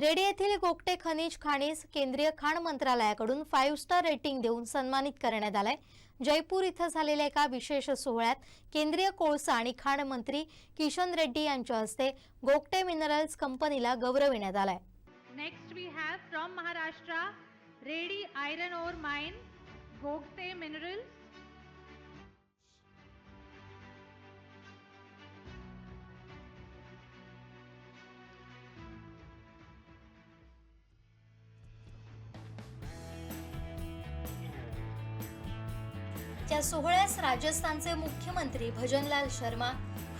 Ready येथील गोगटे खनिज खाणीस केंद्रीय खाण मंत्रालयाकडून फाईव्ह स्टार रेटिंग देऊन सन्मानित करण्यात आलंय. जयपूर इथं झालेल्या एका विशेष सोहळ्यात केंद्रीय कोळसा आणि खाण मंत्री किशन रेड्डी यांच्या हस्ते गोगटे मिनरल्स कंपनीला गौरविण्यात आलाय. Next we have from Maharashtra Redi iron ore mine Gogate minerals त्या सोहळ्यास राजस्थानचे मुख्यमंत्री भजनलाल शर्मा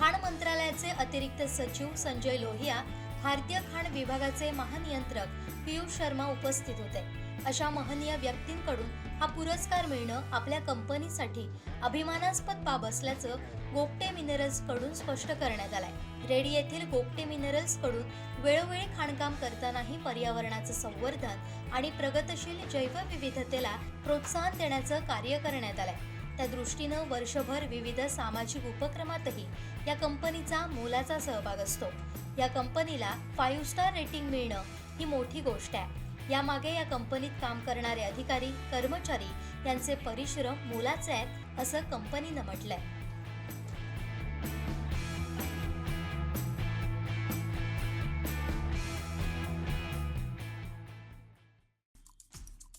खाण मंत्रालयाचे अतिरिक्त सचिव संजय लोहिया भारतीय खाण विभागाचे महानियंत्रक पियुष शर्मा उपस्थित होते. अशा महनीय व्यक्तींकडून हा पुरस्कार मिळणं आपल्या कंपनीसाठी अभिमानास्पद बाब असल्याचं गोपटे मिनरल्सकडून स्पष्ट करण्यात आलंय. रेडी येथील गोपटे मिनरल्सकडून वेळोवेळी खाणकाम करतानाही पर्यावरणाचं संवर्धन आणि प्रगतशील जैवविविधतेला प्रोत्साहन देण्याचं कार्य करण्यात आलंय. त्या दृष्टीनं वर्षभर विविध सामाजिक उपक्रमातही या कंपनीचा मोलाचा सहभाग असतो. या कंपनीला फाईव्ह स्टार रेटिंग मिळणं ही मोठी गोष्ट आहे. यामागे या कंपनीत काम करणारे अधिकारी कर्मचारी यांचे परिश्रम मोलाचे आहेत असं कंपनीनं म्हटलंय.